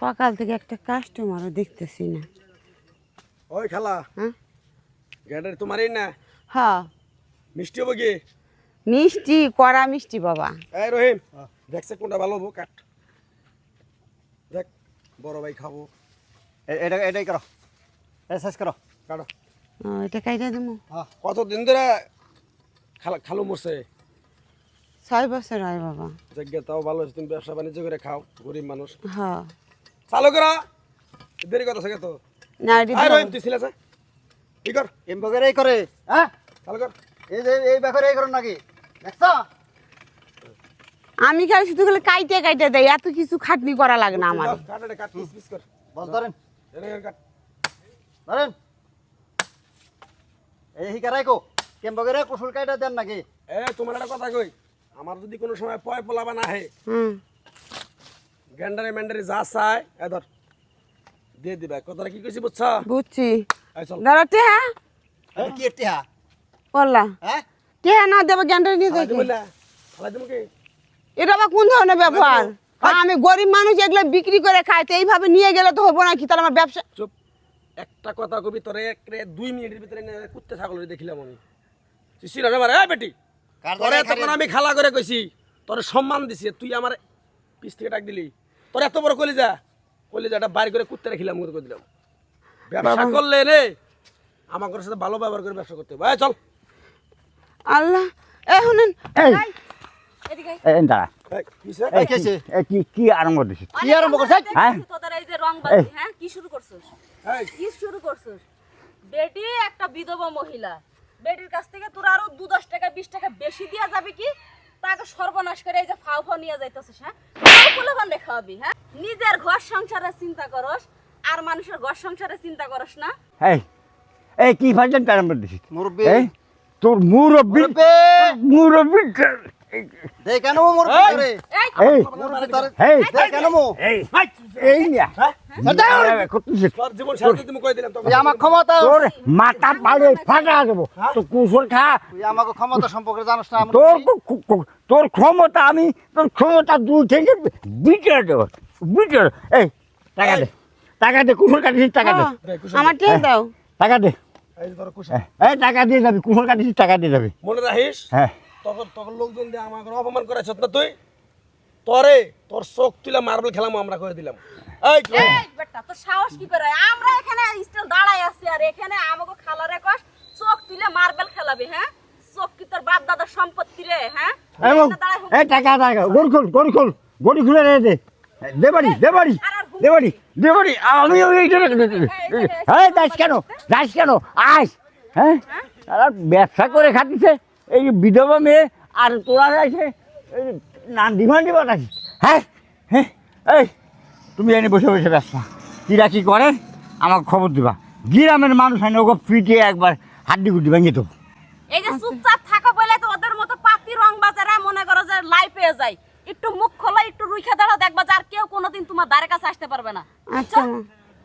সকাল থেকে একটা কাস্টমারও দেখতেছি না। ওই খালা হ্যাঁ? গ্যাডারি তোমারই না? হ্যাঁ। মিষ্টি হব কি? মিষ্টি কড়া মিষ্টি বাবা। এই রহিম দেখছে কোনটা ভালো হব কাট। দেখ বড় ভাই খাব। এটা এটাই করো। এটা শেষ করো কাটো। এটা কাইটা দেবো কতদিন ধরে খালা খালু মরছে? ছয় বছর হয় বাবা। জায়গা তাও ভালো তুমি ব্যবসা বাণিজ্য করে খাও গরিব মানুষ। হ্যাঁ। চালু করা। দেরি কথা থাকে তো। না ছিলাস কি কর? এম বগের এই করে হ্যাঁ? চালু কর। এই যে এই ব্যাপারে এই করো নাকি? দেখছ? আমি খালি শুধু খালি কাইটে কাইটে দেয় এত কিছু খাটনি করা লাগে না আমার। কাট কাট পিস পিস কর। বল ধরেন। কাট। ধরেন। এই হিকারাই কো কেম বগের কুসুল কাইটা দেন নাকি? এ তোমার একটা কথা কই। আমার যদি কোনো সময় পয় পোলাবা না হে হুম। গ্যান্ডারে ম্যান্ডারে যা চায় এ ধর। দিয়ে দিবা। কথাটা কি কইছি বুঝছ? বুঝছি। চল। ধরো টেহা? এটা কি টিহা? বললা। হ্যাঁ? টেহা না দেবো গ্যান্ডার নিয়ে দিমু না? খালাই দিমু কি? এটা আবার কোন ধরনের ব্যবহার? আমি গরিব মানুষ এগুলো বিক্রি করে খাই তো এইভাবে নিয়ে গেলে তো হব না কি তাহলে আমার ব্যবসা চুপ। একটা কথা কবি তোরে এক রে দুই মিনিটের ভিতরে নে কুত্তে ছাগল দেখিলাম আমি। চিনা আমার হ্যাঁ বেটি। তোরে তখন আমি খালা করে কইছি তোরে সম্মান দিছি তুই আমার পিস থেকে ডাক দিলি। তোর এত বড় কলিজা? কলিজাটা বাইর করে কুত্তে রেখিলাম করে করে দিলাম। ব্যবসা করলে রে আমার সাথে ভালো ব্যবহার করে ব্যবসা করতে হবে। চল। আল্লাহ এ শুনেন। এই। দাঁড়া। এই, কিসে? এই কেছে এই কি কি আরম্ভ দিছিস? কি আরম্ভ করছে হ্যাঁ। তোদের এই যে হ্যাঁ? কি শুরু করছিস? কি শুরু করছিস? বেটি একটা বিধবা মহিলা। বেটির কাছ থেকে তোর আরও দু দশ টাকা বিশ টাকা বেশি দেওয়া যাবে কি? তাকে সর্বনাশ করে এই যে ফাও ফাও নিয়ে যাইতেছিস হ্যাঁ? ফুলে খাবি হ্যাঁ? নিজের ঘর সংসারের চিন্তা করস আর মানুষের ঘর সংসারের চিন্তা করস না। এই এই কি ভাজন প্যারামেন্ট দিছিস মুরব্বি। তোর মুরব্বি মুরব্বি! তোর। এই! দে কেন মো? এই! এই নিয়া। করতেছিস তোর জীবন সাথে তুমি কই দিলাম তোকে তুই আমার ক্ষমতা তোর মাথা পাড়ে ফাটা দেবো। তো কুসল খা। তুই আমাকে ক্ষমতা সম্পর্কে জানিস না তোর মুরব্বি? কু- কু- কু- তোর ক্ষমতা আমি তোর ক্ষমতা দুই থেকে বিটার দেবো। বিটার এই টাকা দে। টাকা দে কুসল কাটিছিস টাকা দে। হ্যাঁ, আমার টেহা দাও? টাকা দে। এই এই টাকা দিয়ে যাবি কুসল কাটিছিস টাকা দিয়ে যাবি। মনে রাখিস? হ্যাঁ। তখন তখন লোকজন দিয়ে আমাকে অপমান করেছ না তুই? তরে তোর চোখ তুলে মার্বেল খেলাম আমরা করে দিলাম। এই বেটা তোর সাহস কি করে? আমরা এখানে স্টিল দাঁড়াই আছি আর এখানে আমাকে খালারে কস চোখ তুলে মার্বেল খেলাবি হ্যাঁ? চোখ কি তোর বাপ দাদার সম্পত্তি রে হ্যাঁ? এই দাঁড়ায় টাকা টাকা গড়ি খোল গড়ি খোল গড়ি খুলে রে দে। দে বাড়ি দে বাড়ি দে বাড়ি দে বাড়ি। আমি হ্যাঁ যাস কেন? যাস কেন? আস হ্যাঁ? আর ব্যবসা করে খাটিছে। এই বিধবা মেয়ে আর তোরা আছে নান্দি ফান্দি বানাচ্ছিস হ্যাঁ? হ্যাঁ? এই তুমি এনে বসে বসে ব্যবসা কিরা কি করে? আমাকে খবর দিবা। গ্রামের মানুষ হয় ওকে পিটিয়ে একবার হাড্ডি গুড্ডি ভেঙে দেবো। এই যে চুপচাপ থাকো বলে তো ওদের মতো পাতি রং বাজারে মনে করো যে লাই পেয়ে যায়। একটু মুখ খোলা একটু রুইখা দাঁড়াও দেখবা যে আর কেউ কোনোদিন তোমার দ্বারে কাছে আসতে পারবে না। আচ্ছা।